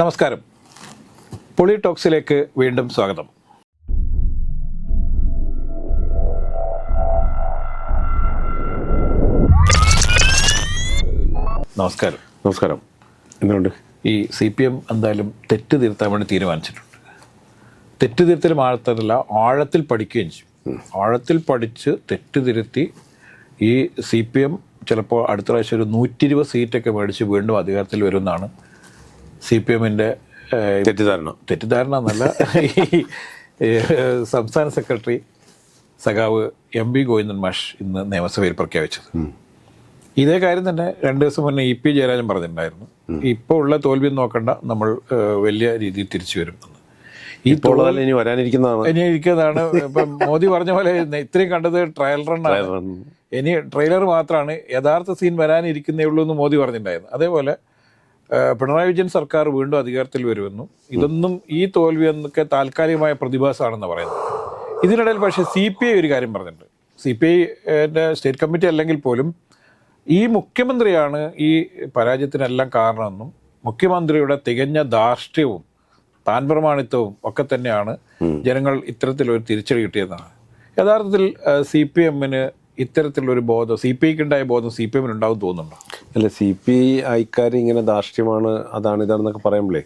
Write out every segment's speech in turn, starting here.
നമസ്കാരം. പൊളി ടോക്സിലേക്ക് വീണ്ടും സ്വാഗതം. നമസ്കാരം. നമസ്കാരം. എന്തുകൊണ്ട് ഈ സി പി എം എന്തായാലും തെറ്റ് തിരുത്താൻ വേണ്ടി തീരുമാനിച്ചിട്ടുണ്ട്. തെറ്റ് തിരുത്തൽ ആഴത്തല്ല ആഴത്തിൽ പഠിക്കുകയും ചെയ്യും. ആഴത്തിൽ പഠിച്ച് തെറ്റ് തിരുത്തി ഈ സി പി എം ചിലപ്പോൾ അടുത്ത പ്രാവശ്യം ഒരു നൂറ്റി ഇരുപത് സീറ്റൊക്കെ മേടിച്ച് വീണ്ടും അധികാരത്തിൽ വരുമെന്നാണ് സി പി എമ്മിന്റെ തെറ്റിദ്ധാരണ. തെറ്റിദ്ധാരണ എന്നല്ല ഈ സംസ്ഥാന സെക്രട്ടറി സഖാവ് എം ബി ഗോവിന്ദൻ മാഷ് ഇന്ന് നിയമസഭയിൽ പ്രഖ്യാപിച്ചത്. ഇതേ കാര്യം തന്നെ രണ്ട് ദിവസം മുന്നേ ഇ പി ജയരാജൻ പറഞ്ഞിട്ടുണ്ടായിരുന്നു. ഇപ്പോൾ ഉള്ള തോൽവി നോക്കണ്ട നമ്മൾ വലിയ രീതിയിൽ തിരിച്ചു വരും എന്ന്. ഈ ഇപ്പോൾ ഇനി വരാനിരിക്കുന്നതാണ്. ഇനി ഇരിക്കുന്നതാണ്. ഇപ്പം മോദി പറഞ്ഞ പോലെ ഇത്രയും കണ്ടത് ട്രയൽ റണ്ണാണ് ഇനി ട്രെയിലർ മാത്രമാണ്. യഥാർത്ഥ സീൻ വരാനിരിക്കുന്നേ ഉള്ളൂ എന്ന് മോദി പറഞ്ഞിട്ടുണ്ടായിരുന്നു. അതേപോലെ പിണറായി വിജയൻ സർക്കാർ വീണ്ടും അധികാരത്തിൽ വരുമെന്നും ഇതൊന്നും ഈ തോൽവി എന്നൊക്കെ താൽക്കാലികമായ പ്രതിഭാസമാണെന്ന് പറയുന്നത് ഇതിനിടയിൽ പക്ഷേ സി പി ഐ ഒരു കാര്യം പറഞ്ഞിട്ടുണ്ട്. സി പി ഐന്റെ സ്റ്റേറ്റ് കമ്മിറ്റി അല്ലെങ്കിൽ പോലും ഈ മുഖ്യമന്ത്രിയാണ് ഈ പരാജയത്തിനെല്ലാം കാരണമെന്നും മുഖ്യമന്ത്രിയുടെ തികഞ്ഞ ധാർഷ്ട്യവും താൻ പ്രമാണിത്വവും ഒക്കെ തന്നെയാണ് ജനങ്ങൾ ഇത്തരത്തിലൊരു തിരിച്ചടി കിട്ടിയതാണ്. യഥാർത്ഥത്തിൽ സി പി എമ്മിന് ഇത്തരത്തിലുള്ളൊരു ബോധം സി പി ഐക്ക് ഉണ്ടായ ബോധം സി പി എമ്മിന് ഉണ്ടാവും തോന്നുന്നുണ്ടോ? അല്ല സി പി ഐ ഐക്കാർ ഇങ്ങനെ ധാർഷ്ട്യമാണ് അതാണ് ഇതാണെന്നൊക്കെ പറയുമ്പോഴേ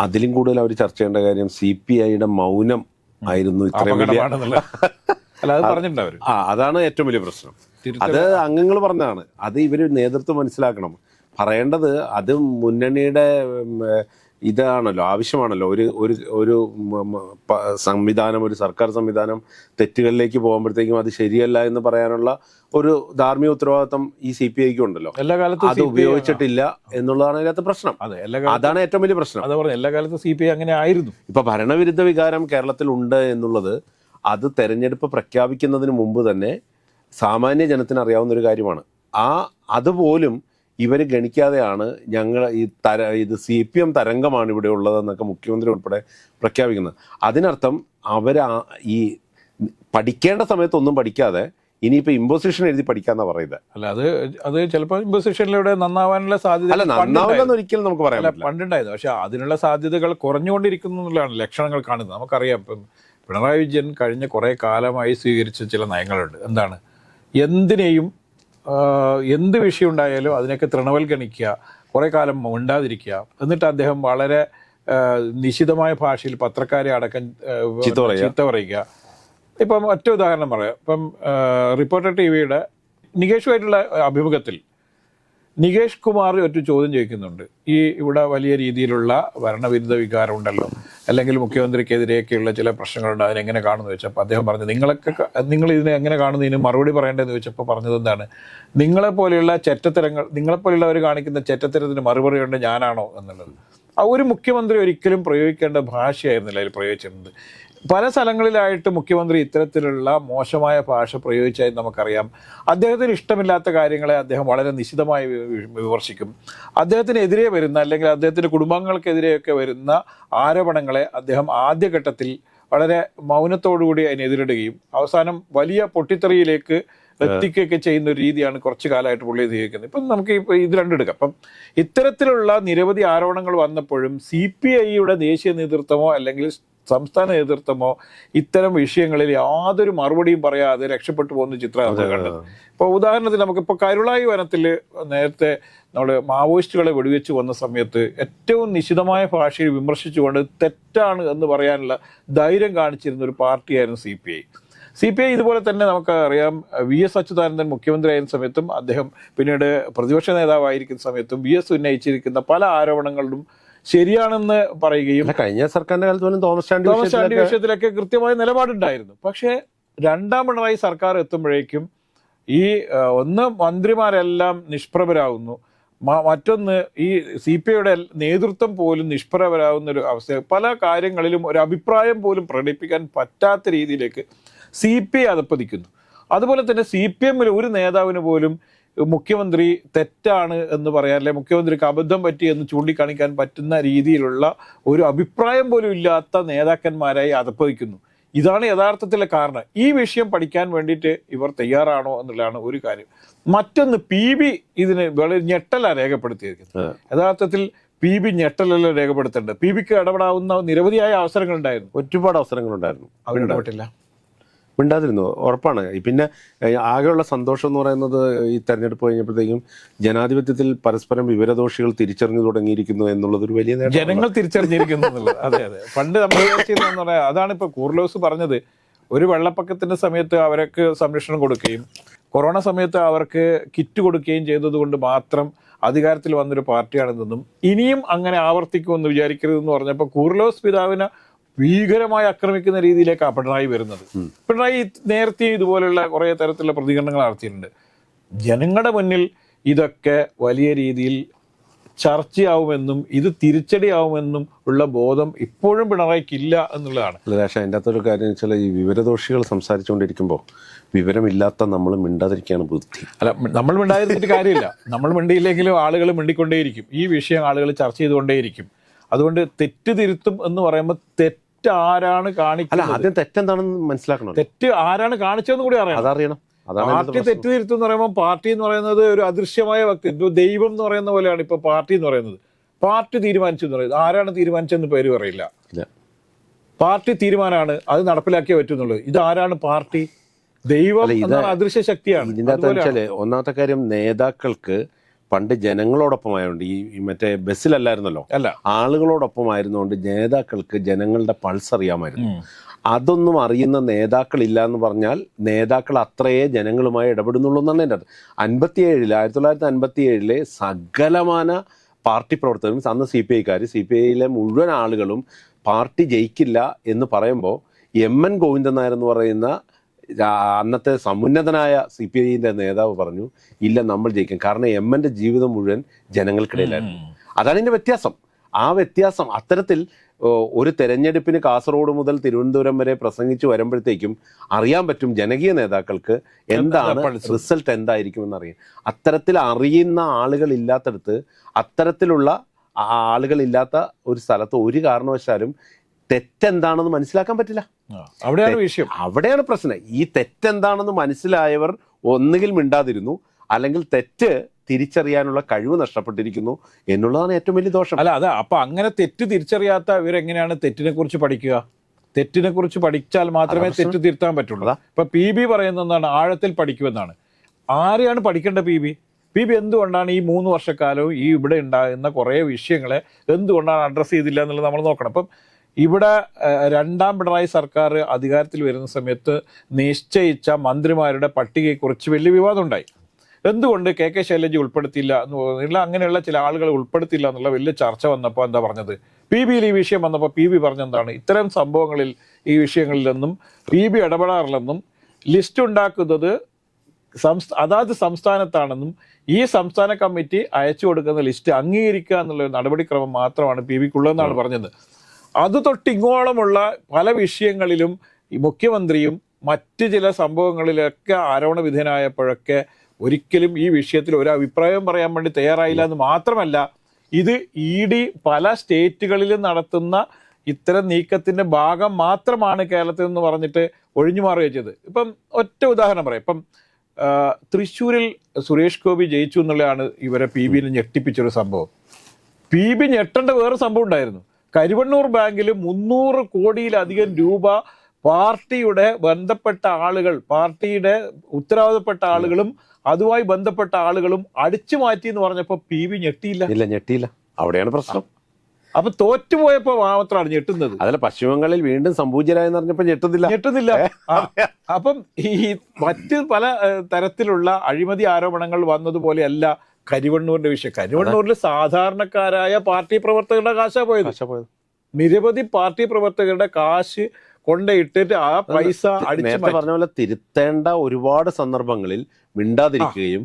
അതിലും കൂടുതൽ അവർ ചർച്ച ചെയ്യേണ്ട കാര്യം സി പി ഐയുടെ മൗനം ആയിരുന്നു ഇത്രയും വലിയ ആ അതാണ് ഏറ്റവും വലിയ പ്രശ്നം. അത് അംഗങ്ങൾ പറഞ്ഞതാണ്. അത് ഇവർ നേതൃത്വം മനസ്സിലാക്കണം. പറയേണ്ടത് അത് മുന്നണിയുടെ ഇതാണല്ലോ ആവശ്യമാണല്ലോ. ഒരു ഒരു ഒരു സംവിധാനം ഒരു സർക്കാർ സംവിധാനം തെറ്റുകളിലേക്ക് പോകുമ്പോഴത്തേക്കും അത് ശരിയല്ല എന്ന് പറയാനുള്ള ഒരു ധാർമ്മിക ഉത്തരവാദിത്വം ഈ സി പി ഐക്ക് ഉണ്ടല്ലോ. എല്ലാ കാലത്തും അത് ഉപയോഗിച്ചിട്ടില്ല എന്നുള്ളതാണ് അതിനകത്ത് പ്രശ്നം. അതെ എല്ലാ അതാണ് ഏറ്റവും വലിയ പ്രശ്നം. അത് പറഞ്ഞു എല്ലാ കാലത്തും സി പി ഐ അങ്ങനെ ആയിരുന്നു. ഇപ്പൊ ഭരണവിരുദ്ധ വികാരം കേരളത്തിൽ ഉണ്ട് എന്നുള്ളത് അത് തെരഞ്ഞെടുപ്പ് പ്രഖ്യാപിക്കുന്നതിന് മുമ്പ് തന്നെ സാമാന്യ ജനത്തിന് അറിയാവുന്ന ഒരു കാര്യമാണ്. ആ അതുപോലും ഇവർ ഗണിക്കാതെയാണ് ഞങ്ങൾ ഈ തര ഇത് സി പി എം തരംഗമാണ് ഇവിടെ ഉള്ളതെന്നൊക്കെ മുഖ്യമന്ത്രി ഉൾപ്പെടെ പ്രഖ്യാപിക്കുന്നത്. അതിനർത്ഥം അവർ ഈ പഠിക്കേണ്ട സമയത്തൊന്നും പഠിക്കാതെ ഇനിയിപ്പോ ഇമ്പോസിഷൻ എഴുതി പഠിക്കാന്നാ പറയുന്നത്. അല്ല അത് അത് ചിലപ്പോൾ ഇമ്പോസിഷനിലൂടെ നന്നാവാനുള്ള സാധ്യത അല്ല നന്നാവില്ലെന്ന് ഒരിക്കലും നമുക്ക് പറയാം പണ്ടുണ്ടായിരുന്നു. പക്ഷെ അതിനുള്ള സാധ്യതകൾ കുറഞ്ഞുകൊണ്ടിരിക്കുന്നു എന്നുള്ളതാണ് ലക്ഷണങ്ങൾ കാണുന്നത്. നമുക്കറിയാം ഇപ്പം പിണറായി വിജയൻ കഴിഞ്ഞ കുറേ കാലമായി സ്വീകരിച്ച ചില നയങ്ങളുണ്ട്. എന്താണ്? എന്തിനേയും എന്ത് വിഷയം ഉണ്ടായാലും അതിനൊക്കെ തൃണവൽഗണിക്കുക കുറേ കാലം ഉണ്ടാതിരിക്കുക എന്നിട്ട് അദ്ദേഹം വളരെ നിശിതമായ ഭാഷയിൽ പത്രക്കാരെ അടക്കം ചീത്ത പറയുക. ഇപ്പം ഒറ്റ ഉദാഹരണം പറയാം. ഇപ്പം റിപ്പോർട്ടർ ടി വിയുടെ നികേഷുമായിട്ടുള്ള അഭിമുഖത്തിൽ നികേഷ് കുമാർ ഒരു ചോദ്യം ചോദിക്കുന്നുണ്ട്. ഈ ഇവിടെ വലിയ രീതിയിലുള്ള ഭരണവിരുദ്ധ വികാരം ഉണ്ടല്ലോ അല്ലെങ്കിൽ മുഖ്യമന്ത്രിക്കെതിരെയൊക്കെയുള്ള ചില പ്രശ്നങ്ങളുണ്ട്. അതിനെങ്ങനെ കാണുന്നു ചോദിച്ചപ്പോൾ അദ്ദേഹം പറഞ്ഞു നിങ്ങളൊക്കെ നിങ്ങൾ ഇതിനെ എങ്ങനെ കാണുന്നു? ഇതിന് മറുപടി പറയേണ്ടതെന്ന് ചോദിച്ചപ്പോൾ പറഞ്ഞത് എന്താണ്? നിങ്ങളെപ്പോലെയുള്ള ചെറ്റത്തരങ്ങൾ നിങ്ങളെപ്പോലെയുള്ളവർ കാണിക്കുന്ന ചെറ്റത്തരത്തിന് മറുപടി ഉണ്ട് ഞാനാണോ എന്നുള്ളത്. ആ ഒരു മുഖ്യമന്ത്രി ഒരിക്കലും പ്രയോഗിക്കേണ്ട ഭാഷയായിരുന്നില്ല അതിൽ പ്രയോഗിച്ചിരുന്നത്. പല സ്ഥലങ്ങളിലായിട്ട് മുഖ്യമന്ത്രി ഇത്തരത്തിലുള്ള മോശമായ ഭാഷ പ്രയോഗിച്ചായി നമുക്കറിയാം. അദ്ദേഹത്തിന് ഇഷ്ടമില്ലാത്ത കാര്യങ്ങളെ അദ്ദേഹം വളരെ നിശിതമായി വിമർശിക്കും. അദ്ദേഹത്തിനെതിരെ വരുന്ന അല്ലെങ്കിൽ അദ്ദേഹത്തിന്റെ കുടുംബങ്ങൾക്കെതിരെയൊക്കെ വരുന്ന ആരോപണങ്ങളെ അദ്ദേഹം ആദ്യഘട്ടത്തിൽ വളരെ മൗനത്തോടുകൂടി അതിനെ എതിരിടുകയും അവസാനം വലിയ പൊട്ടിത്തെറിയിലേക്ക് എത്തിക്കുകയൊക്കെ ചെയ്യുന്ന ഒരു രീതിയാണ് കുറച്ച് കാലമായിട്ട് പുള്ളി ഉപയോഗിക്കുന്നത് ഇപ്പം നമുക്ക് ഇപ്പോൾ ഇത് രണ്ടെടുക്കാം അപ്പം ഇത്തരത്തിലുള്ള നിരവധി ആരോപണങ്ങൾ വന്നപ്പോഴും സി പി ഐയുടെ ദേശീയ നേതൃത്വമോ അല്ലെങ്കിൽ സംസ്ഥാന നേതൃത്വമോ ഇത്തരം വിഷയങ്ങളിൽ യാതൊരു മറുപടിയും പറയാതെ രക്ഷപ്പെട്ടു പോകുന്ന ചിത്രം നമ്മൾ കണ്ടത്. ഇപ്പോൾ ഉദാഹരണത്തിന് നമുക്കിപ്പോൾ കരുളായി വനത്തിൽ നേരത്തെ നമ്മൾ മാവോയിസ്റ്റുകളെ വെടിവെച്ച് വന്ന സമയത്ത് ഏറ്റവും നിശിതമായ ഭാഷയിൽ വിമർശിച്ചുകൊണ്ട് തെറ്റാണ് എന്ന് പറയാനുള്ള ധൈര്യം കാണിച്ചിരുന്ന ഒരു പാർട്ടിയായിരുന്നു C P I. C P I ഇതുപോലെ തന്നെ നമുക്ക് അറിയാം വി എസ് അച്യുതാനന്ദൻ മുഖ്യമന്ത്രിയായിരുന്ന സമയത്തും അദ്ദേഹം പിന്നീട് പ്രതിപക്ഷ നേതാവായിരിക്കുന്ന സമയത്തും വി എസ് ഉന്നയിച്ചിരിക്കുന്ന പല ആരോപണങ്ങളും ശരിയാണെന്ന് പറയുകയും കഴിഞ്ഞ സർക്കാരിന്റെ കാലത്ത് പോലും തോമസ് ചാണ്ടി തോമസ് ചാണ്ടി വിഷയത്തിലൊക്കെ കൃത്യമായ നിലപാടുണ്ടായിരുന്നു. പക്ഷേ രണ്ടാം പിണറായി സർക്കാർ എത്തുമ്പോഴേക്കും ഈ ഒന്ന് മന്ത്രിമാരെല്ലാം നിഷ്പ്രഭരാകുന്നു മറ്റൊന്ന് ഈ സി പി ഐയുടെ നേതൃത്വം പോലും നിഷ്പ്രഭരാകുന്ന ഒരു അവസ്ഥ. പല കാര്യങ്ങളിലും ഒരു അഭിപ്രായം പോലും പ്രകടിപ്പിക്കാൻ പറ്റാത്ത രീതിയിലേക്ക് സി പി ഐ അതപ്പതിക്കുന്നു. അതുപോലെ തന്നെ സി പി എമ്മിൽ ഒരു നേതാവിന് പോലും മുഖ്യമന്ത്രി തെറ്റാണ് എന്ന് പറയാൻ അല്ലെ മുഖ്യമന്ത്രിക്ക് അബദ്ധം പറ്റി എന്ന് ചൂണ്ടിക്കാണിക്കാൻ പറ്റുന്ന രീതിയിലുള്ള ഒരു അഭിപ്രായം പോലും ഇല്ലാത്ത നേതാക്കന്മാരായി അതപ്പതിക്കുന്നു ഇതാണ് യഥാർത്ഥത്തിലെ കാരണം. ഈ വിഷയം പഠിക്കാൻ വേണ്ടിയിട്ട് ഇവർ തയ്യാറാണോ എന്നുള്ളതാണ് ഒരു കാര്യം. മറ്റൊന്ന് പി ബി ഇതിന് വളരെ ഞെട്ടലാണ് രേഖപ്പെടുത്തിയിരിക്കുന്നത്. യഥാർത്ഥത്തിൽ പി ബി ഞെട്ടലല്ല രേഖപ്പെടുത്തേണ്ടത്? പി ബിക്ക് ഇടപെടാവുന്ന നിരവധിയായ അവസരങ്ങളുണ്ടായിരുന്നു. ഒരുപാട് അവസരങ്ങളുണ്ടായിരുന്നു. അവരിടപെട്ടില്ല മിണ്ടാതിരുന്നു ഉറപ്പാണ്. പിന്നെ ആകെയുള്ള സന്തോഷം എന്ന് പറയുന്നത് ഈ തെരഞ്ഞെടുപ്പ് കഴിഞ്ഞപ്പോഴത്തേക്കും ജനാധിപത്യത്തിൽ പരസ്പരം വിവരദോഷികൾ തിരിച്ചറിഞ്ഞു തുടങ്ങിയിരിക്കുന്നു എന്നുള്ളത് ഒരു വലിയ. ജനങ്ങൾ തിരിച്ചറിഞ്ഞിരിക്കുന്നു അതെ അതെ. പണ്ട് നമ്മൾ അതാണ് ഇപ്പൊ കൂർലോസ് പറഞ്ഞത്. ഒരു വെള്ളപ്പൊക്കത്തിന്റെ സമയത്ത് അവർക്ക് സംരക്ഷണം കൊടുക്കുകയും കൊറോണ സമയത്ത് അവർക്ക് കിറ്റ് കൊടുക്കുകയും ചെയ്തതുകൊണ്ട് മാത്രം അധികാരത്തിൽ വന്നൊരു പാർട്ടിയാണെന്നും ഇനിയും അങ്ങനെ ആവർത്തിക്കുമെന്ന് വിചാരിക്കരുതെന്ന് പറഞ്ഞപ്പോൾ കൂർലോസ് പിതാവിനെ ഭീകരമായി ആക്രമിക്കുന്ന രീതിയിലേക്കാണ് പിണറായി വരുന്നത്. പിണറായി നേരത്തെ ഇതുപോലുള്ള കുറേ തരത്തിലുള്ള പ്രതികരണങ്ങൾ നടത്തിയിട്ടുണ്ട്. ജനങ്ങളുടെ മുന്നിൽ ഇതൊക്കെ വലിയ രീതിയിൽ ചർച്ചയാവുമെന്നും ഇത് തിരിച്ചടിയാവുമെന്നും ഉള്ള ബോധം ഇപ്പോഴും പിണറായിക്കില്ല എന്നുള്ളതാണ്. അല്ല പക്ഷേ അതിന്റെ അകത്തൊരു കാര്യം വെച്ചാൽ ഈ വിവരദോഷികൾ സംസാരിച്ചുകൊണ്ടിരിക്കുമ്പോൾ വിവരമില്ലാത്ത നമ്മൾ മിണ്ടാതിരിക്കുകയാണ് ബുദ്ധി. അല്ല നമ്മൾ മിണ്ടായിരുന്നിട്ട് കാര്യമില്ല. നമ്മൾ മിണ്ടിയില്ലെങ്കിലും ആളുകൾ മിണ്ടിക്കൊണ്ടേയിരിക്കും. ഈ വിഷയം ആളുകൾ ചർച്ച ചെയ്തുകൊണ്ടേയിരിക്കും. അതുകൊണ്ട് തെറ്റ് തിരുത്തും എന്ന് പറയുമ്പോൾ തെറ്റ് ആരാണ് കാണിക്കുന്നത്? അല്ല ആദ്യം തെറ്റെന്താണെന്ന് മനസ്സിലാക്കണം തെറ്റ് ആരാണ് കാണിച്ചതെന്ന് കൂടി അറിയാം അതറിയണം. പാർട്ടി. തെറ്റ് തിരുത്തും എന്ന് പറയുമ്പോൾ പാർട്ടി എന്ന് പറയുന്നത് ഒരു അദൃശ്യമായ വ്യക്തി ദൈവം എന്ന് പറയുന്ന പോലെയാണ് ഇപ്പൊ പാർട്ടി എന്ന് പറയുന്നത്. പാർട്ടി തീരുമാനിച്ചു എന്ന് പറയുന്നത്. ആരാണ് തീരുമാനിച്ചെന്ന് പേര് പറയില്ല. പാർട്ടി തീരുമാനമാണ് അത് നടപ്പിലാക്കിയേ പറ്റുന്നുള്ളൂ. ഇത് ആരാണ് പാർട്ടി? ദൈവം അദൃശ്യ ശക്തിയാണ്. ഒന്നാമത്തെ കാര്യം നേതാക്കൾക്ക് പണ്ട് ജനങ്ങളോടൊപ്പം ആയതുകൊണ്ട് ഈ മറ്റേ ബസ്സിലല്ലായിരുന്നല്ലോ? അല്ല. ആളുകളോടൊപ്പം ആയിരുന്നുകൊണ്ട് നേതാക്കൾക്ക് ജനങ്ങളുടെ പൾസ് അറിയാമായിരുന്നു. അതൊന്നും അറിയുന്ന നേതാക്കളില്ല എന്ന് പറഞ്ഞാൽ നേതാക്കൾ അത്രയേ ജനങ്ങളുമായി ഇടപെടുന്നുള്ളൂ എന്നാണ് എന്റെ അത് അൻപത്തിയേഴിൽ ആയിരത്തി തൊള്ളായിരത്തി അൻപത്തി ഏഴിലെ സകലമാന പാർട്ടി പ്രവർത്തകരും അന്ന് സി പി ഐക്കാർ സി പി ഐയിലെ മുഴുവൻ ആളുകളും പാർട്ടി ജയിക്കില്ല എന്ന് പറയുമ്പോൾ എം എൻ ഗോവിന്ദൻ നായർ എന്ന് പറയുന്ന അന്നത്തെ സമുന്നതനായ സി പി ഐന്റെ നേതാവ് പറഞ്ഞു ഇല്ല നമ്മൾ ജയിക്കും. കാരണം എം എന്റെ ജീവിതം മുഴുവൻ ജനങ്ങൾക്കിടയിലായിരുന്നു. അതാണ് ഇതിന്റെ വ്യത്യാസം. ആ വ്യത്യാസം അത്തരത്തിൽ ഒരു തെരഞ്ഞെടുപ്പിന് കാസർഗോഡ് മുതൽ തിരുവനന്തപുരം വരെ പ്രസംഗിച്ചു വരുമ്പോഴത്തേക്കും അറിയാൻ പറ്റും ജനകീയ നേതാക്കൾക്ക് എന്താണ് റിസൾട്ട് എന്തായിരിക്കും എന്നറിയാം അത്തരത്തിൽ അറിയുന്ന ആളുകൾ ഇല്ലാത്തടത്ത് അത്തരത്തിലുള്ള ആളുകൾ ആളുകളില്ലാത്ത ഒരു സ്ഥലത്ത് ഒരു കാരണവശാലും തെറ്റെന്താണെന്ന് മനസ്സിലാക്കാൻ പറ്റില്ല. അവിടെയാണ് വിഷയം. അവിടെയാണ് പ്രശ്നം. ഈ തെറ്റെന്താണെന്ന് മനസ്സിലായവർ ഒന്നുകിൽ മിണ്ടാതിരുന്നു അല്ലെങ്കിൽ തെറ്റ് തിരിച്ചറിയാനുള്ള കഴിവ് നഷ്ടപ്പെട്ടിരിക്കുന്നു എന്നുള്ളതാണ് ഏറ്റവും വലിയ ദോഷം. അല്ല അതെ അപ്പൊ അങ്ങനെ തെറ്റ് തിരിച്ചറിയാത്ത ഇവരെങ്ങനെയാണ് തെറ്റിനെ കുറിച്ച് പഠിക്കുക? തെറ്റിനെ കുറിച്ച് പഠിച്ചാൽ മാത്രമേ തെറ്റ് തിരുത്താൻ പറ്റുള്ളൂ. ഇപ്പൊ പി ബി എന്താണ്? ആഴത്തിൽ പഠിക്കുമെന്നാണ്. ആരെയാണ് പഠിക്കേണ്ട പി ബി? പി ബി എന്തുകൊണ്ടാണ് ഈ മൂന്ന് വർഷക്കാലവും ഈ ഇവിടെ ഉണ്ടാകുന്ന കുറേ വിഷയങ്ങളെ എന്തുകൊണ്ടാണ് അഡ്രസ്സ് ചെയ്തില്ല എന്നുള്ളത് നമ്മൾ നോക്കണം. അപ്പം ഇവിടെ രണ്ടാം പിണറായി സർക്കാർ അധികാരത്തിൽ വരുന്ന സമയത്ത് നിശ്ചയിച്ച മന്ത്രിമാരുടെ പട്ടികയെക്കുറിച്ച് വലിയ വിവാദമുണ്ടായി എന്തുകൊണ്ട് കെ കെ ശൈലജ ഉൾപ്പെടുത്തിയില്ല എന്ന് പറഞ്ഞില്ല അങ്ങനെയുള്ള ചില ആളുകളെ ഉൾപ്പെടുത്തില്ല എന്നുള്ള വലിയ ചർച്ച വന്നപ്പോൾ എന്താ പറഞ്ഞത്? പി ബിയിൽ ഈ വിഷയം വന്നപ്പോൾ പി ബി പറഞ്ഞെന്താണ് ഇത്തരം സംഭവങ്ങളിൽ ഈ വിഷയങ്ങളിലൊന്നും പി ബി ഇടപെടാറില്ലെന്നും ലിസ്റ്റ് ഉണ്ടാക്കുന്നത് സംസ്ഥ അതാത് സംസ്ഥാനത്താണെന്നും ഈ സംസ്ഥാന കമ്മിറ്റി അയച്ചു കൊടുക്കുന്ന ലിസ്റ്റ് അംഗീകരിക്കുക എന്നുള്ള നടപടിക്രമം മാത്രമാണ് പി ബിക്കുള്ളതെന്നാണ് പറഞ്ഞത്. അത് തൊട്ടിങ്ങോളമുള്ള പല വിഷയങ്ങളിലും ഈ മുഖ്യമന്ത്രിയും മറ്റ് ചില സംഭവങ്ങളിലൊക്കെ ആരോപണ വിധേയനായപ്പോഴൊക്കെ ഒരിക്കലും ഈ വിഷയത്തിൽ ഒരു അഭിപ്രായം പറയാൻ വേണ്ടി തയ്യാറായില്ല എന്ന് മാത്രമല്ല ഇത് ഇ ഡി പല സ്റ്റേറ്റുകളിലും നടത്തുന്ന ഇത്തരം നീക്കത്തിന്റെ ഭാഗം മാത്രമാണ് കേരളത്തിൽ എന്ന് പറഞ്ഞിട്ട് ഒഴിഞ്ഞു മാറുകയും ചെയ്തത്. ഇപ്പം ഒറ്റ ഉദാഹരണം പറയാം. ഇപ്പം തൃശ്ശൂരിൽ സുരേഷ് ഗോപി ജയിച്ചു എന്നുള്ളതാണ് ഇവരെ പി ബിനെ ഞെട്ടിപ്പിച്ചൊരു സംഭവം. പി ബി ഞെട്ടേണ്ട വേറെ സംഭവം ഉണ്ടായിരുന്നു. കരുവണ്ണൂർ ബാങ്കിൽ മുന്നൂറ് കോടിയിലധികം രൂപ പാർട്ടിയുടെ ബന്ധപ്പെട്ട ആളുകൾ പാർട്ടിയുടെ ഉത്തരവാദപ്പെട്ട ആളുകളും അതുമായി ബന്ധപ്പെട്ട ആളുകളും അടിച്ചു മാറ്റി എന്ന് പറഞ്ഞപ്പോൾ പി വി ഞെട്ടിയില്ല? ഇല്ല ഞെട്ടിയില്ല. അവിടെയാണ് പ്രശ്നം. അപ്പൊ തോറ്റുപോയപ്പോ മാത്രമാണ് ഞെട്ടുന്നത്. അതല്ല പശ്ചിമബംഗാളിൽ വീണ്ടും സംപൂജ്യരായെന്ന് പറഞ്ഞപ്പോ ഞെട്ടുന്നില്ല. ഞെട്ടുന്നില്ല. അപ്പം ഈ മറ്റ് പല തരത്തിലുള്ള അഴിമതി ആരോപണങ്ങൾ വന്നതുപോലെയല്ല കരിവണ്ണൂരിന്റെ വിഷയം. കരിവണ്ണൂരിൽ സാധാരണക്കാരായ പാർട്ടി പ്രവർത്തകരുടെ കാശാ പോയത്. നിരവധി പാർട്ടി പ്രവർത്തകരുടെ കാശ് കൊണ്ടിട്ടിട്ട് ആ പൈസ നേരത്തെ പറഞ്ഞ പോലെ തിരുത്തേണ്ട ഒരുപാട് സന്ദർഭങ്ങളിൽ മിണ്ടാതിരിക്കുകയും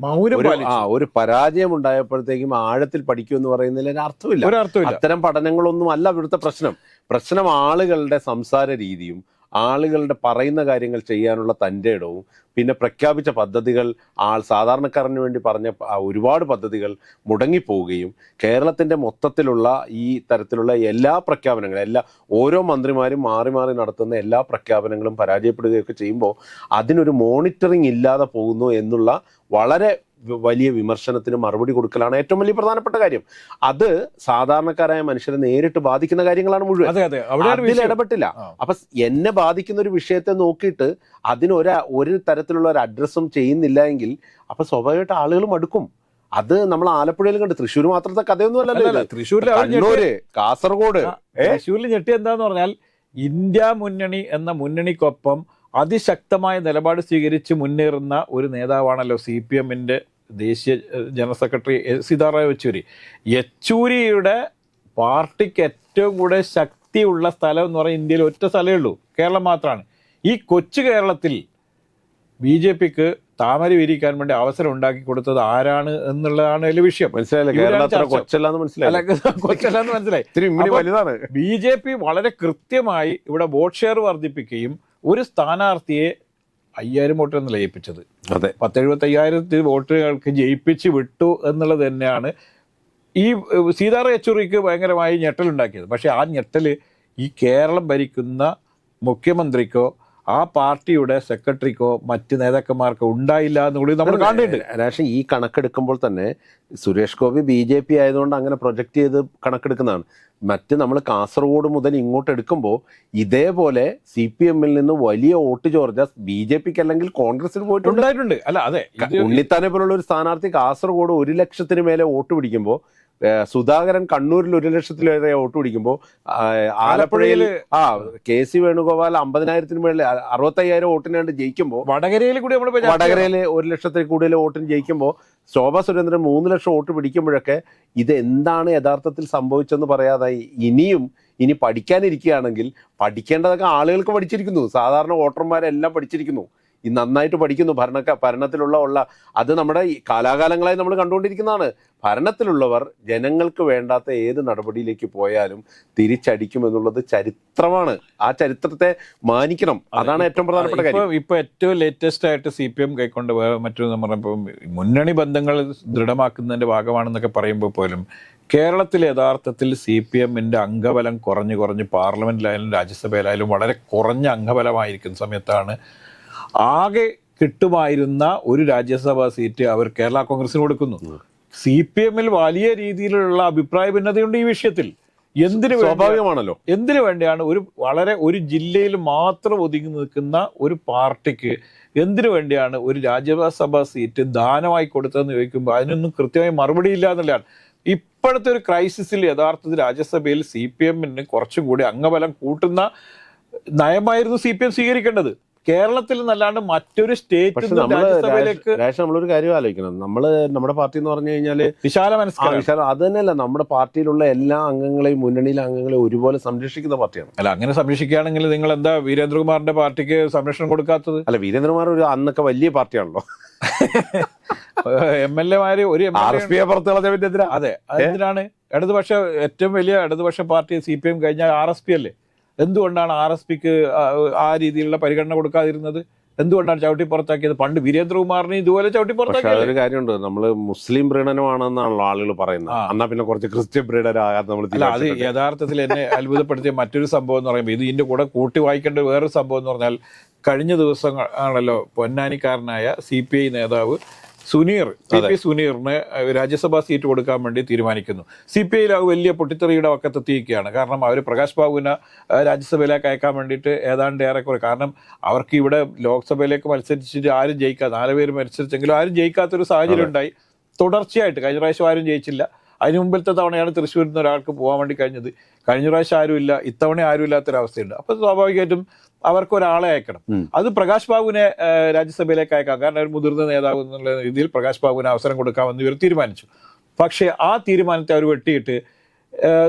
ആ ഒരു പരാജയം ഉണ്ടായപ്പോഴത്തേക്കും ആഴത്തിൽ പഠിക്കും എന്ന് പറയുന്നതിൽ അർത്ഥമില്ല. അത്തരം പഠനങ്ങളൊന്നും അല്ല ഇവിടുത്തെ പ്രശ്നം. പ്രശ്നം ആളുകളുടെ സംസാര രീതിയും ആളുകളുടെ പറയുന്ന കാര്യങ്ങൾ ചെയ്യാനുള്ള തന്റെ ഇടവും പിന്നെ പ്രഖ്യാപിച്ച പദ്ധതികൾ ആൾ സാധാരണക്കാരന് വേണ്ടി പറഞ്ഞ ഒരുപാട് പദ്ധതികൾ മുടങ്ങിപ്പോവുകയും കേരളത്തിന്റെ മൊത്തത്തിലുള്ള ഈ തരത്തിലുള്ള എല്ലാ പ്രഖ്യാപനങ്ങളും എല്ലാ ഓരോ മന്ത്രിമാരും മാറി മാറി നടത്തുന്ന എല്ലാ പ്രഖ്യാപനങ്ങളും പരാജയപ്പെടുകയൊക്കെ ചെയ്യുമ്പോൾ അതിനൊരു മോണിറ്ററിംഗ് ഇല്ലാതെ പോകുന്നു എന്നുള്ള വളരെ വലിയ വിമർശനത്തിന് മറുപടി കൊടുക്കലാണ് ഏറ്റവും വലിയ പ്രധാനപ്പെട്ട കാര്യം. അത് സാധാരണക്കാരായ മനുഷ്യരെ നേരിട്ട് ബാധിക്കുന്ന കാര്യങ്ങളാണ് മുഴുവൻ. അതിൽ. ഇടപെട്ടില്ല. അപ്പൊ എന്നെ ബാധിക്കുന്ന ഒരു വിഷയത്തെ നോക്കിയിട്ട് അതിനൊരു ഒരു തരത്തിലുള്ള ഒരു അഡ്രസ്സും ചെയ്യുന്നില്ല എങ്കിൽ അപ്പൊ സ്വാഭാവികമായിട്ട് ആളുകൾ മടുക്കും അത് നമ്മൾ ആലപ്പുഴയിൽ കണ്ട് തൃശ്ശൂർ മാത്രത്തെ കഥയൊന്നും അല്ല, അല്ലല്ലോ അല്ല, തൃശ്ശൂരിൽ കണ്ണൂര് കാസർഗോഡ് തൃശ്ശൂരിൽ ഞെട്ടി എന്താന്ന് പറഞ്ഞാൽ ഇന്ത്യ മുന്നണി എന്ന മുന്നണിക്കൊപ്പം അതിശക്തമായ നിലപാട് സ്വീകരിച്ച് മുന്നേറുന്ന ഒരു നേതാവാണല്ലോ സി പി എമ്മിന്റെ ദേശീയ ജനറൽ സെക്രട്ടറി സീതാറാം യെച്ചൂരി. യെച്ചൂരിയുടെ പാർട്ടിക്ക് ഏറ്റവും കൂടുതൽ ശക്തിയുള്ള സ്ഥലം എന്ന് പറയുന്നത് ഇന്ത്യയിൽ ഒറ്റ സ്ഥലമേ ഉള്ളൂ. കേരളം മാത്രമാണ്. ഈ കൊച്ചു കേരളത്തിൽ ബി ജെ പിക്ക് താമര വിരിക്കാൻ വേണ്ടി അവസരം ഉണ്ടാക്കി കൊടുത്തത് ആരാണ് എന്നുള്ളതാണ് അതിലെ വിഷയം. മനസ്സിലായി. ബി ജെ പി വളരെ കൃത്യമായി ഇവിടെ വോട്ട് ഷെയർ വർദ്ധിപ്പിക്കുകയും ഒരു സ്ഥാനാർത്ഥിയെ അയ്യായിരം വോട്ടിന് ലയിപ്പിച്ചത് അതെ. പത്തെഴുപത്തി അയ്യായിരത്തി വോട്ടുകൾക്ക് ജയിപ്പിച്ച് വിട്ടു എന്നുള്ളത് തന്നെയാണ് ഈ സീതാറാം യെച്ചൂറിക്ക് ഭയങ്കരമായി ഞെട്ടലുണ്ടാക്കിയത്. പക്ഷേ ആ ഞെട്ടൽ ഈ കേരളം ഭരിക്കുന്ന മുഖ്യമന്ത്രിക്കോ ആ പാർട്ടിയുടെ സെക്രട്ടറിക്കോ മറ്റ് നേതാക്കന്മാർക്കോ ഉണ്ടായില്ല എന്നുകൂടി നമ്മൾ കണ്ടിട്ടുണ്ട്. രാഷൻ ഈ കണക്കെടുക്കുമ്പോൾ തന്നെ Suresh Gopi B J P ആയതുകൊണ്ട് അങ്ങനെ പ്രൊജക്റ്റ് ചെയ്ത് കണക്കെടുക്കുന്നതാണ്. മറ്റ് നമ്മൾ കാസർഗോഡ് മുതൽ ഇങ്ങോട്ട് എടുക്കുമ്പോൾ ഇതേപോലെ സി പി എമ്മിൽ നിന്ന് വലിയ വോട്ട് ചോർജ ബി ജെ പിക്ക് അല്ലെങ്കിൽ കോൺഗ്രസിന് പോയിട്ടുണ്ടായിട്ടുണ്ട് അല്ല അതെ. ഉണ്ണിത്താനെ പോലുള്ള ഒരു സ്ഥാനാർത്ഥി കാസർഗോഡ് ഒരു ലക്ഷത്തിന് മേലെ വോട്ട് പിടിക്കുമ്പോൾ സുധാകരൻ കണ്ണൂരിൽ ഒരു ലക്ഷത്തിലേറെ വോട്ട് പിടിക്കുമ്പോൾ ആലപ്പുഴയിൽ ആ കെ സി വേണുഗോപാൽ അമ്പതിനായിരത്തിന് മേളിൽ അറുപത്തയ്യായിരം വോട്ടിനാണ്ട് ജയിക്കുമ്പോൾ വടകരയിൽ കൂടി നമ്മൾ വടകരയിൽ ഒരു ലക്ഷത്തിൽ കൂടുതൽ വോട്ടിന് ജയിക്കുമ്പോൾ ശോഭാ സുരേന്ദ്രൻ മൂന്ന് ലക്ഷം വോട്ട് പിടിക്കുമ്പോഴൊക്കെ ഇത് എന്താണ് യഥാർത്ഥത്തിൽ സംഭവിച്ചെന്ന് പറയാതായി. ഇനിയും ഇനി പഠിക്കാനിരിക്കുകയാണെങ്കിൽ പഠിക്കേണ്ടതൊക്കെ ആളുകൾക്ക് പഠിച്ചിരിക്കുന്നു. സാധാരണ വോട്ടർമാരെല്ലാം പഠിച്ചിരിക്കുന്നു. ഈ നന്നായിട്ട് പഠിക്കുന്നു. ഭരണ ഭരണത്തിലുള്ള ഉള്ള അത് നമ്മുടെ ഈ കാലാകാലങ്ങളായി നമ്മൾ കണ്ടുകൊണ്ടിരിക്കുന്നതാണ്. ഭരണത്തിലുള്ളവർ ജനങ്ങൾക്ക് വേണ്ടാത്ത ഏത് നടപടിയിലേക്ക് പോയാലും തിരിച്ചടിക്കുമെന്നുള്ളത് ചരിത്രമാണ്. ആ ചരിത്രത്തെ മാനിക്കണം. അതാണ് ഏറ്റവും പ്രധാനപ്പെട്ട കാര്യം. ഇപ്പൊ ഏറ്റവും ലേറ്റസ്റ്റ് ആയിട്ട് സി പി എം കൈക്കൊണ്ട് മറ്റൊന്ന് ഇപ്പം മുന്നണി ബന്ധങ്ങൾ ദൃഢമാക്കുന്നതിന്റെ ഭാഗമാണെന്നൊക്കെ പറയുമ്പോൾ പോലും കേരളത്തിൽ യഥാർത്ഥത്തിൽ സി പി എമ്മിന്റെ അംഗബലം കുറഞ്ഞ് കുറഞ്ഞ് പാർലമെന്റിലായാലും രാജ്യസഭയിലായാലും വളരെ കുറഞ്ഞ അംഗബലമായിരിക്കുന്ന സമയത്താണ് ആകെ കിട്ടുമായിരുന്ന ഒരു രാജ്യസഭാ സീറ്റ് അവർ കേരള കോൺഗ്രസിന് കൊടുക്കുന്നു. സി പി എമ്മിൽ വലിയ രീതിയിലുള്ള അഭിപ്രായ ഭിന്നതയുണ്ട് ഈ വിഷയത്തിൽ. എന്തിനു സ്വാഭാവികമാണല്ലോ. എന്തിനു വേണ്ടിയാണ് ഒരു വളരെ ഒരു ജില്ലയിൽ മാത്രം ഒതുങ്ങി നിൽക്കുന്ന ഒരു പാർട്ടിക്ക് എന്തിനു വേണ്ടിയാണ് ഒരു രാജ്യസഭാ സീറ്റ് ദാനമായി കൊടുത്തതെന്ന് ചോദിക്കുമ്പോൾ അതിനൊന്നും കൃത്യമായി മറുപടി ഇല്ല എന്നുള്ളതാണ് ഇപ്പോഴത്തെ ഒരു ക്രൈസിസിൽ യഥാർത്ഥത്തിൽ രാജ്യസഭയിൽ സി പി എമ്മിന് കുറച്ചും കൂടി അംഗബലം കൂട്ടുന്ന നയമായിരുന്നു സി പി എം സ്വീകരിക്കേണ്ടത്. കേരളത്തിൽ നിന്നല്ലാണ്ട് മറ്റൊരു സ്റ്റേറ്റ് നമ്മളൊരു കാര്യം ആലോചിക്കണം. നമ്മൾ നമ്മുടെ പാർട്ടി എന്ന് പറഞ്ഞു കഴിഞ്ഞാൽ വിശാല വിശാലം അത് തന്നെയല്ല. നമ്മുടെ പാർട്ടിയിലുള്ള എല്ലാ അംഗങ്ങളെയും മുന്നണിയിലെ അംഗങ്ങളെയും ഒരുപോലെ സംരക്ഷിക്കുന്ന പാർട്ടിയാണ്. അല്ല അങ്ങനെ സംരക്ഷിക്കുകയാണെങ്കിൽ നിങ്ങൾ എന്താ വീരേന്ദ്രകുമാറിന്റെ പാർട്ടിക്ക് സംരക്ഷണം കൊടുക്കാത്തത്? അല്ല വീരേന്ദ്രകുമാർ ഒരു അന്നൊക്കെ വലിയ പാർട്ടിയാണല്ലോ. എം എൽ എമാര് ഒരു അതെ അതെന്തിനാണ്? ഇടതുപക്ഷ ഏറ്റവും വലിയ ഇടതുപക്ഷ പാർട്ടി സി പി എം കഴിഞ്ഞാൽ ആർ എസ് പി അല്ലേ? എന്തുകൊണ്ടാണ് ആർ എസ് പിക്ക് ആ രീതിയിലുള്ള പരിഗണന കൊടുക്കാതിരുന്നത്? എന്തുകൊണ്ടാണ് ചവിട്ടി പുറത്താക്കിയത്? പണ്ട് വീരേന്ദ്രകുമാറിനെ ഇതുപോലെ ചവിട്ടി പുറത്താക്കിയത്. ഒരു കാര്യമുണ്ട്. നമ്മൾ മുസ്ലിം പ്രീണനമാണെന്നാണല്ലോ ആളുകൾ പറയുന്നത്. എന്നാ പിന്നെ കുറച്ച് ക്രിസ്ത്യൻ പ്രീണനാകാതെ നമ്മൾ അത് യഥാർത്ഥത്തിൽ എന്നെ അത്ഭുതപ്പെടുത്തിയ മറ്റൊരു സംഭവം എന്ന് പറയുമ്പോൾ ഇത് ഇതിന്റെ കൂടെ കൂട്ടി വായിക്കേണ്ട വേറൊരു സംഭവം എന്ന് പറഞ്ഞാൽ കഴിഞ്ഞ ദിവസം ആണല്ലോ പൊന്നാനിക്കാരനായ സി പി ഐ നേതാവ് സുനീർ പി പി സുനീറിന് രാജ്യസഭാ സീറ്റ് കൊടുക്കാൻ വേണ്ടി തീരുമാനിക്കുന്നു. സി പി ഐയിൽ വലിയ പൊട്ടിത്തെറിയുടെ വക്കത്തെത്തിയിരിക്കുകയാണ്. കാരണം അവർ പ്രകാശ് ബാബുവിനെ രാജ്യസഭയിലേക്ക് അയക്കാൻ വേണ്ടിയിട്ട് ഏതാണ്ട് ഏറെക്കുറെ കാരണം അവർക്ക് ഇവിടെ ലോക്സഭയിലേക്ക് മത്സരിച്ചിട്ട് ആരും ജയിക്കാതെ നാല് പേര് മത്സരിച്ചെങ്കിലും ആരും ജയിക്കാത്തൊരു സാഹചര്യം ഉണ്ടായി. തുടർച്ചയായിട്ട് കഴിഞ്ഞ പ്രാവശ്യം ആരും ജയിച്ചില്ല. അതിന് മുമ്പിലത്തെ തവണയാണ് തൃശ്ശൂരിൽ നിന്ന് ഒരാൾക്ക് പോകാൻ വേണ്ടി കഴിഞ്ഞത്. കഴിഞ്ഞ പ്രാവശ്യം ആരുമില്ല ഇത്തവണ ആരും ഇല്ലാത്തൊരവസ്ഥയുണ്ട് അപ്പൊ സ്വാഭാവികമായിട്ടും അവർക്ക് ഒരാളെ അയക്കണം. അത് പ്രകാശ് ബാബുവിനെ രാജ്യസഭയിലേക്ക് അയക്കാം. കാരണം ഒരു മുതിർന്ന നേതാവ് എന്നുള്ള രീതിയിൽ പ്രകാശ് ബാബുവിന് അവസരം കൊടുക്കാമെന്ന് ഇവർ തീരുമാനിച്ചു. പക്ഷേ ആ തീരുമാനത്തെ അവർ വെട്ടിയിട്ട്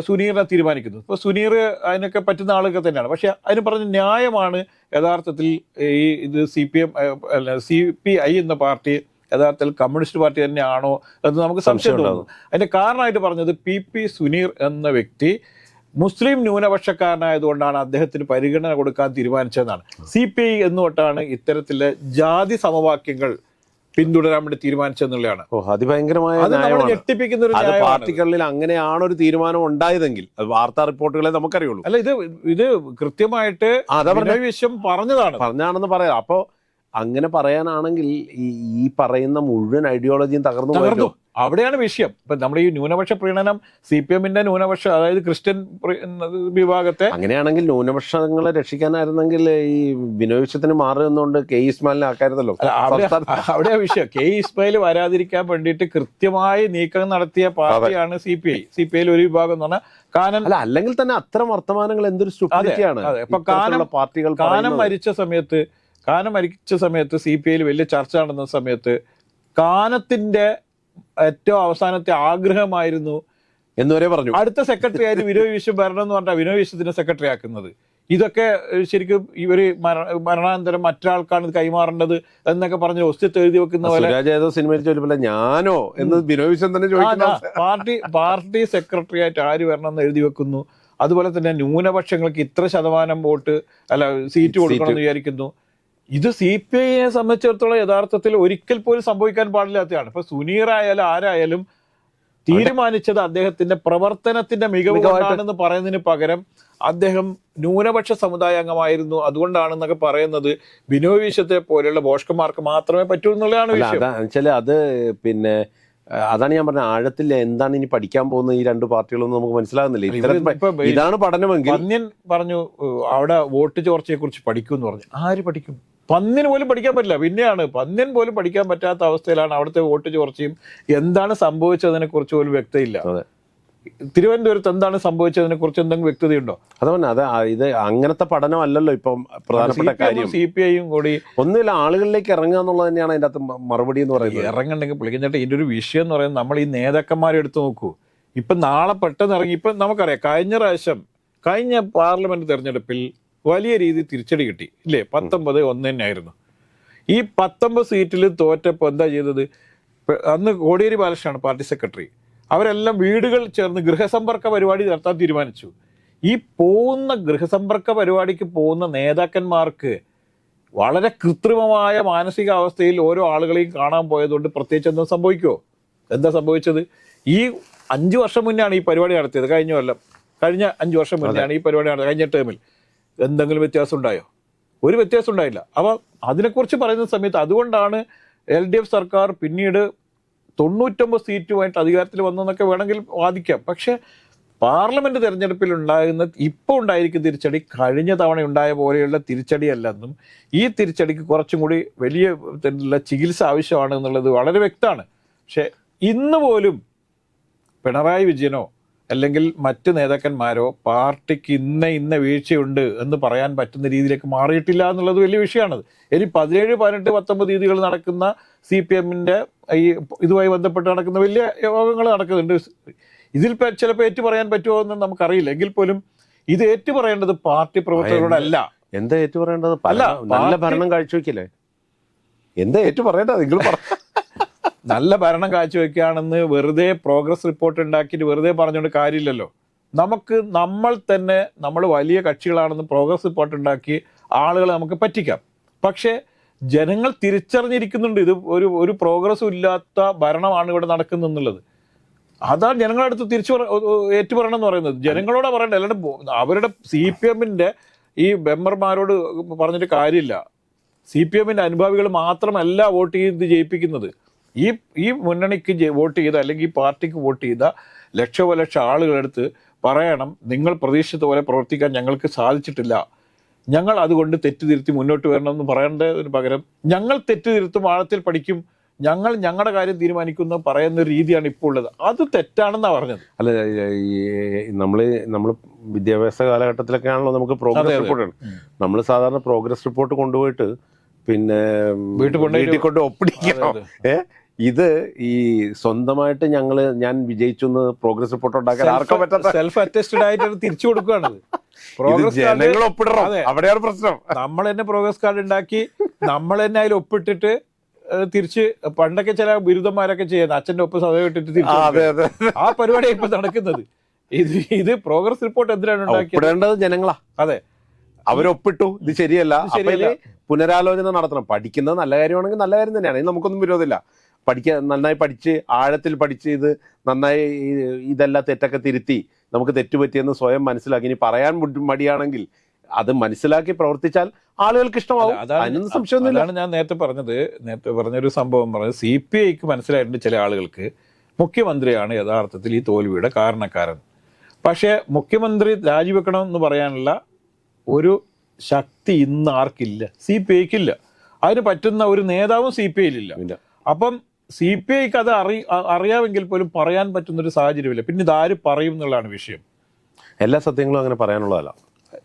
സുനീറിനെ തീരുമാനിക്കുന്നു. ഇപ്പോൾ സുനീർ അതിനൊക്കെ പറ്റുന്ന ആളൊക്കെ തന്നെയാണ്. പക്ഷെ അതിന് പറഞ്ഞ ന്യായമാണ് യഥാർത്ഥത്തിൽ ഈ ഇത് സി പി എം അല്ല സി പി ഐ എന്ന പാർട്ടി യഥാർത്ഥത്തിൽ കമ്മ്യൂണിസ്റ്റ് പാർട്ടി തന്നെയാണോ എന്ന് നമുക്ക് സംശയം സംശയം തോന്നുന്നു. അതിന്റെ കാരണമായിട്ട് പറഞ്ഞത് പി പി സുനീർ എന്ന വ്യക്തി മുസ്ലിം ന്യൂനപക്ഷക്കാരനായതുകൊണ്ടാണ് അദ്ദേഹത്തിന് പരിഗണന കൊടുക്കാൻ തീരുമാനിച്ചതെന്നാണ്. സി പി ഐ എന്നുതൊട്ടാണ് ഇത്തരത്തിലെ ജാതി സമവാക്യങ്ങൾ പിന്തുടരാൻ വേണ്ടി തീരുമാനിച്ചെന്നുള്ളതാണ് ഓ അതിഭയങ്കരമായ ഞെട്ടിപ്പിക്കുന്ന ഒരു പാർട്ടികളിൽ അങ്ങനെയാണ് ഒരു തീരുമാനം ഉണ്ടായതെങ്കിൽ അത് വാർത്താ റിപ്പോർട്ടുകളെ നമുക്കറിയുള്ളൂ. അല്ല ഇത് ഇത് കൃത്യമായിട്ട്. വിശ്വം പറഞ്ഞതാണ്. പറഞ്ഞാണെന്ന് പറയാം. അപ്പോ അങ്ങനെ പറയാനാണെങ്കിൽ ഈ പറയുന്ന മുഴുവൻ ഐഡിയോളജിയും തകർന്നു തകർന്നു. പോയല്ലോ അവിടെയാണ് വിഷയം. ഇപ്പൊ നമ്മുടെ ഈ ന്യൂനപക്ഷ പ്രീണനം സി പി എമ്മിന്റെ ന്യൂനപക്ഷ അതായത് ക്രിസ്ത്യൻ വിഭാഗത്തെ അങ്ങനെയാണെങ്കിൽ ന്യൂനപക്ഷങ്ങളെ രക്ഷിക്കാനായിരുന്നെങ്കിൽ ഈ വിനോദത്തിന് മാറി നിന്നുകൊണ്ട് കെ ഇസ്മാലിനെ ആക്കായിരുന്നല്ലോ. അവിടെ വിഷയം. കെ ഇസ്മായിൽ വരാതിരിക്കാൻ വേണ്ടിയിട്ട് കൃത്യമായി നീക്കം നടത്തിയ പാർട്ടിയാണ് C P I. C P ഐയിൽ ഒരു വിഭാഗം എന്ന് പറഞ്ഞാൽ കാനൻ അല്ല അല്ലെങ്കിൽ തന്നെ അത്തരം വർത്തമാനങ്ങൾ എന്തൊരു ഇത്തരത്തിലുള്ള പാർട്ടികൾ കാനം മരിച്ച സമയത്ത് കാനം മരിച്ച സമയത്ത് സി പി ഐയിൽ വലിയ ചർച്ച നടന്ന സമയത്ത് കാനത്തിന്റെ ഏറ്റവും അവസാനത്തെ ആഗ്രഹമായിരുന്നു എന്ന് വരെ പറഞ്ഞു. അടുത്ത സെക്രട്ടറി ആയിട്ട് വിനോയ് വിശ്വം വരണം എന്ന് പറഞ്ഞാൽ വിനോയ് വിശ്വത്തിനെ സെക്രട്ടറി ആക്കുന്നത്. ഇതൊക്കെ ശരിക്കും ഇവർ മര- മരണാനന്തരം മറ്റൊരാൾക്കാണ് ഇത് കൈമാറേണ്ടത് എന്നൊക്കെ പറഞ്ഞ് ഒസ്തിത്ത് എഴുതി വെക്കുന്ന പോലെ സിനിമയിൽ ചോദിച്ചപ്പോൾ ഞാനോ എന്ന് ബിനോയ് വിശ്വം തന്നെ ചോദിക്കുന്ന പാർട്ടി പാർട്ടി സെക്രട്ടറി ആയിട്ട് ആര് വരണം എന്ന് എഴുതി വെക്കുന്നു. അതുപോലെ തന്നെ ന്യൂനപക്ഷങ്ങൾക്ക് ഇത്ര ശതമാനം വോട്ട് അല്ല സീറ്റ് കൊടുക്കണം എന്ന് വിചാരിക്കുന്നു. ഇത് സി പി ഐയെ സംബന്ധിച്ചിടത്തോളം യഥാർത്ഥത്തിൽ ഒരിക്കൽ പോലും സംഭവിക്കാൻ പാടില്ലാത്തതാണ് ഇപ്പൊ സുനീർ ആയാലും ആരായാലും തീരുമാനിച്ചത് അദ്ദേഹത്തിന്റെ പ്രവർത്തനത്തിന്റെ മികവ് മികവായിട്ട് കൊണ്ടാണെന്ന് പറയുന്നതിന് പകരം അദ്ദേഹം ന്യൂനപക്ഷ സമുദായ അംഗമായിരുന്നു. അതുകൊണ്ടാണെന്നൊക്കെ പറയുന്നത് ബിനോയ് വിശ്വത്തെ പോലെയുള്ള ബോഷ്കന്മാർക്ക് മാത്രമേ പറ്റൂ എന്നുള്ളതാണ് വിഷയം. അതാ പിന്നെ അതാണ് ഞാൻ പറഞ്ഞ ആഴത്തിൽ എന്താണ് ഇനി പഠിക്കാൻ പോകുന്ന ഈ രണ്ട് പാർട്ടികളൊന്നും നമുക്ക് മനസ്സിലാകുന്നില്ല. ഇതാണ് പഠനമെങ്കിൽ പറഞ്ഞു അവിടെ വോട്ട് ചോർച്ചയെ കുറിച്ച് പഠിക്കും എന്ന് പറഞ്ഞു. ആര് പഠിക്കും? പന്നിന് പോലും പഠിക്കാൻ പറ്റില്ല. പിന്നെയാണ് പന്നിൻ പോലും പഠിക്കാൻ പറ്റാത്ത അവസ്ഥയിലാണ് അവിടുത്തെ വോട്ട് ചോർച്ചയും. എന്താണ് സംഭവിച്ചതിനെ കുറിച്ച് പോലും വ്യക്തയില്ല. തിരുവനന്തപുരത്ത് എന്താണ് സംഭവിച്ചതിനെ കുറിച്ച് എന്തെങ്കിലും വ്യക്തതയുണ്ടോ? അത് പറഞ്ഞ അത് ഇത് അങ്ങനത്തെ പഠനമല്ലല്ലോ ഇപ്പം പ്രധാനപ്പെട്ട കാര്യം. സി പി ഐയും കൂടി ഒന്നുമില്ല ആളുകളിലേക്ക് ഇറങ്ങുക എന്നുള്ളത് തന്നെയാണ് അതിന്റെ അകത്ത് മറുപടി എന്ന് പറയുന്നത്. ഇറങ്ങണ്ടെങ്കിൽ പുള്ളിക്കഞ്ചേട്ടൻ ഇതിന്റെ ഒരു വിഷയം എന്ന് പറയുന്നത് നമ്മൾ ഈ നേതാക്കന്മാരെ എടുത്തു നോക്കൂ. ഇപ്പൊ നാളെ പെട്ടെന്ന് ഇറങ്ങി ഇപ്പൊ നമുക്കറിയാം കഴിഞ്ഞ പ്രാവശ്യം കഴിഞ്ഞ പാർലമെന്റ് തെരഞ്ഞെടുപ്പിൽ വലിയ രീതിയിൽ തിരിച്ചടി കിട്ടി. ഇല്ലേ? പത്തൊമ്പത് ഒന്ന് തന്നെയായിരുന്നു ഈ പത്തൊമ്പത് സീറ്റിൽ തോറ്റപ്പോൾ എന്താ ചെയ്തത്? അന്ന് കോടിയേരി ബാലകൃഷ്ണനാണ് പാർട്ടി സെക്രട്ടറി. അവരെല്ലാം വീടുകൾ ചേർന്ന് ഗൃഹസമ്പർക്ക പരിപാടി നടത്താൻ തീരുമാനിച്ചു. ഈ പോകുന്ന ഗൃഹസമ്പർക്ക പരിപാടിക്ക് പോകുന്ന നേതാക്കന്മാർക്ക് വളരെ കൃത്രിമമായ മാനസികാവസ്ഥയിൽ ഓരോ ആളുകളെയും കാണാൻ പോയതുകൊണ്ട് പ്രത്യേകിച്ച് എന്താ സംഭവിക്കുമോ എന്താ സംഭവിച്ചത്? ഈ അഞ്ചു വർഷം മുന്നേ ആണ് ഈ പരിപാടി നടത്തിയത്. കഴിഞ്ഞ കൊല്ലം. കഴിഞ്ഞ അഞ്ചു വർഷം മുന്നേ ആണ് ഈ പരിപാടി നടത്തിയത്. കഴിഞ്ഞ ടേമിൽ എന്തെങ്കിലും വ്യത്യാസം ഉണ്ടായോ ഒരു വ്യത്യാസം ഉണ്ടായില്ല അപ്പോൾ അതിനെക്കുറിച്ച് പറയുന്ന സമയത്ത് അതുകൊണ്ടാണ് എൽ ഡി എഫ് സർക്കാർ പിന്നീട് തൊണ്ണൂറ്റൊമ്പത് സീറ്റുമായിട്ട് അധികാരത്തിൽ വന്നെന്നൊക്കെ വേണമെങ്കിൽ വാദിക്കാം. പക്ഷേ പാർലമെന്റ് തിരഞ്ഞെടുപ്പിൽ ഉണ്ടാകുന്ന ഇപ്പോൾ ഉണ്ടായിരിക്കുന്ന തിരിച്ചടി കഴിഞ്ഞ തവണ ഉണ്ടായ പോലെയുള്ള തിരിച്ചടിയല്ലെന്നും ഈ തിരിച്ചടിക്ക് കുറച്ചും കൂടി വലിയ ചികിത്സ ആവശ്യമാണ് എന്നുള്ളത് വളരെ വ്യക്തമാണ്. പക്ഷേ ഇന്ന് പോലും പിണറായി വിജയനോ അല്ലെങ്കിൽ മറ്റ് നേതാക്കന്മാരോ പാർട്ടിക്ക് ഇന്ന ഇന്ന വീഴ്ചയുണ്ട് എന്ന് പറയാൻ പറ്റുന്ന രീതിയിലേക്ക് മാറിയിട്ടില്ല എന്നുള്ളത് വലിയ വിഷയമാണ് ഇനി പതിനേഴ് പതിനെട്ട് പത്തൊമ്പത് തീയതികൾ നടക്കുന്ന സി പി എമ്മിന്റെ ഈ ഇതുമായി ബന്ധപ്പെട്ട് നടക്കുന്ന വലിയ യോഗങ്ങൾ നടക്കുന്നുണ്ട്. ഇതിൽ ചിലപ്പോൾ ഏറ്റു പറയാൻ പറ്റുമോ എന്ന് നമുക്കറിയില്ല. എങ്കിൽ പോലും ഇത് ഏറ്റു പറയേണ്ടത് പാർട്ടി പ്രവർത്തകരോടല്ല. എന്താ ഏറ്റു പറയേണ്ടത് പല- അല്ല, നല്ല ഭരണം കാഴ്ചവെക്കില്ലേ? എന്താ ഏറ്റു പറയേണ്ടത് നിങ്ങൾ പറ നല്ല ഭരണം കാഴ്ചവെക്കുകയാണെന്ന് വെറുതെ പ്രോഗ്രസ് റിപ്പോർട്ട് ഉണ്ടാക്കിയിട്ട് വെറുതെ പറഞ്ഞുകൊണ്ട് കാര്യമില്ലല്ലോ. നമുക്ക് നമ്മൾ തന്നെ നമ്മൾ വലിയ കക്ഷികളാണെന്ന് പ്രോഗ്രസ് റിപ്പോർട്ട് ഉണ്ടാക്കി ആളുകളെ നമുക്ക് പറ്റിക്കാം. പക്ഷേ ജനങ്ങൾ തിരിച്ചറിഞ്ഞിരിക്കുന്നുണ്ട് ഇത് ഒരു ഒരു പ്രോഗ്രസ്സും ഇല്ലാത്ത ഭരണമാണ് ഇവിടെ നടക്കുന്നെന്നുള്ളത് അതാണ് ജനങ്ങളുടെ അടുത്ത് തിരിച്ചു പറ ഏറ്റു പറയണം എന്ന് പറയുന്നത്. ജനങ്ങളോട് പറയണ്ട? അല്ലാണ്ട് അവരുടെ സി പി എമ്മിന്റെ ഈ മെമ്പർമാരോട് പറഞ്ഞിട്ട് കാര്യമില്ല. സി പി എമ്മിന്റെ അനുഭാവികൾ മാത്രമല്ല വോട്ട് ചെയ്ത് ജയിപ്പിക്കുന്നത്. ഈ ഈ മുന്നണിക്ക് വോട്ട് ചെയ്ത അല്ലെങ്കിൽ ഈ പാർട്ടിക്ക് വോട്ട് ചെയ്ത ലക്ഷോ ലക്ഷോപലക്ഷം ആളുകളെടുത്ത് പറയണം നിങ്ങൾ പ്രതീക്ഷിച്ചത് പോലെ പ്രവർത്തിക്കാൻ ഞങ്ങൾക്ക് സാധിച്ചിട്ടില്ല. ഞങ്ങൾ അതുകൊണ്ട് തെറ്റുതിരുത്തി മുന്നോട്ട് വരണം എന്ന് പറയേണ്ടതിന് പകരം ഞങ്ങൾ തെറ്റുതിരുത്തും ആഴത്തിൽ പഠിക്കും. ഞങ്ങൾ ഞങ്ങളുടെ കാര്യം തീരുമാനിക്കുന്ന പറയുന്ന രീതിയാണ് ഇപ്പോൾ ഉള്ളത്. അത് തെറ്റാണെന്നാണ് പറഞ്ഞത്. അല്ല ഈ നമ്മൾ നമ്മൾ വിദ്യാഭ്യാസ കാലഘട്ടത്തിലൊക്കെ ആണല്ലോ നമുക്ക് പ്രോഗ്രസ്. റിപ്പോർട്ട് നമ്മൾ സാധാരണ പ്രോഗ്രസ് റിപ്പോർട്ട് കൊണ്ടുപോയിട്ട് പിന്നെ വീട്ടിൽ കൊണ്ട് ഒപ്പിടിക്കണം. ഏഹ് ഇത് ഈ സ്വന്തമായിട്ട് ഞങ്ങൾ ഞാൻ വിജയിച്ചു എന്ന് പ്രോഗ്രസ് റിപ്പോർട്ട് ഉണ്ടാക്കാൻ ആർക്കും പറ്റാത്ത സെൽഫ് അറ്റസ്റ്റഡ് ആയിട്ട് തിരിച്ചു കൊടുക്കുകയാണ്. ജനങ്ങൾ ഒപ്പിടണം. അവിടെയാണ് പ്രശ്നം. നമ്മൾ തന്നെ പ്രോഗ്രസ് കാർഡ് ഉണ്ടാക്കി നമ്മൾ തന്നെ അതിൽ ഒപ്പിട്ടിട്ട് തിരിച്ച് പണ്ടൊക്കെ ചില ബിരുദന്മാരൊക്കെ ചെയ്യുന്നത് അച്ഛന്റെ ഒപ്പ് സദയം ഇട്ടിട്ട് ആ, തിരിച്ചു ആ പരിപാടിയാണ് ഇപ്പൊ നടക്കുന്നത്. ഇത് ഇത് പ്രോഗ്രസ് റിപ്പോർട്ട് എന്തിനാണ് ഉണ്ടാക്കിയത്? ജനങ്ങളാ. അതെ. അവരൊപ്പിട്ടു. ഇത് ശരിയല്ല. പുനരാലോചന നടത്തണം. പഠിക്കുന്നത് നല്ല കാര്യമാണെങ്കിൽ നല്ല കാര്യം തന്നെയാണ്. നമുക്കൊന്നും വിരോധമില്ല. പഠിക്കാൻ നന്നായി പഠിച്ച് ആഴത്തിൽ പഠിച്ച് ഇത് നന്നായി ഇതെല്ലാം തെറ്റൊക്കെ തിരുത്തി നമുക്ക് തെറ്റുപറ്റിയെന്ന് സ്വയം മനസ്സിലാക്കി. ഇനി പറയാൻ മടിയാണെങ്കിൽ അത് മനസ്സിലാക്കി പ്രവർത്തിച്ചാൽ ആളുകൾക്ക് ഇഷ്ടമാവും. അതിനൊന്നും സംശയമൊന്നുമില്ല. അതാണ് ഞാൻ നേരത്തെ പറഞ്ഞത്. നേരത്തെ പറഞ്ഞൊരു സംഭവം പറഞ്ഞത്. സി പി ഐക്ക് മനസ്സിലായിട്ടുണ്ട് ചില ആളുകൾക്ക് മുഖ്യമന്ത്രിയാണ് യഥാർത്ഥത്തിൽ ഈ തോൽവിയുടെ കാരണക്കാരൻ. പക്ഷേ മുഖ്യമന്ത്രി രാജിവെക്കണം എന്ന് പറയാനുള്ള ഒരു ശക്തി ഇന്ന് ആർക്കില്ല? സി പി ഐക്കില്ല. അതിന് പറ്റുന്ന ഒരു നേതാവും സി പി ഐയിലില്ല. അപ്പം സി പി ഐക്ക് അത് അറി അറിയാമെങ്കിൽ പോലും പറയാൻ പറ്റുന്ന ഒരു സാഹചര്യമില്ല. പിന്നെ ഇതാര് പറയും എന്നുള്ളതാണ് വിഷയം. എല്ലാ സത്യങ്ങളും അങ്ങനെ പറയാനുള്ളതല്ല.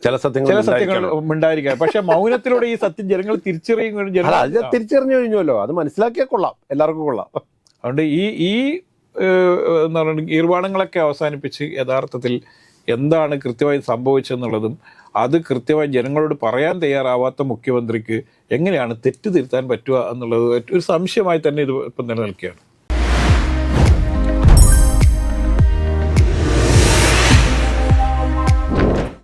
ചില സത്യങ്ങൾ ചില സത്യങ്ങൾ ഉണ്ടായിരിക്കാം പക്ഷെ മൗനത്തിലൂടെ ഈ സത്യം ജനങ്ങൾ തിരിച്ചറിയും തിരിച്ചറിഞ്ഞു കഴിഞ്ഞല്ലോ അത് മനസ്സിലാക്കിയാൽ കൊള്ളാം. എല്ലാവർക്കും കൊള്ളാം. അതുകൊണ്ട് ഈ ഈ എന്താ പറയുക ഈർവാണങ്ങളൊക്കെ അവസാനിപ്പിച്ച് യഥാർത്ഥത്തിൽ എന്താണ് കൃത്യമായി സംഭവിച്ചെന്നുള്ളതും അത് കൃത്യമായി ജനങ്ങളോട് പറയാൻ തയ്യാറാവാത്ത മുഖ്യമന്ത്രിക്ക് എങ്ങനെയാണ് തെറ്റ് തിരുത്താൻ പറ്റുക എന്നുള്ളത് ഒരു സംശയമായി തന്നെ ഇത് ഇപ്പം നിലനിൽക്കുകയാണ്.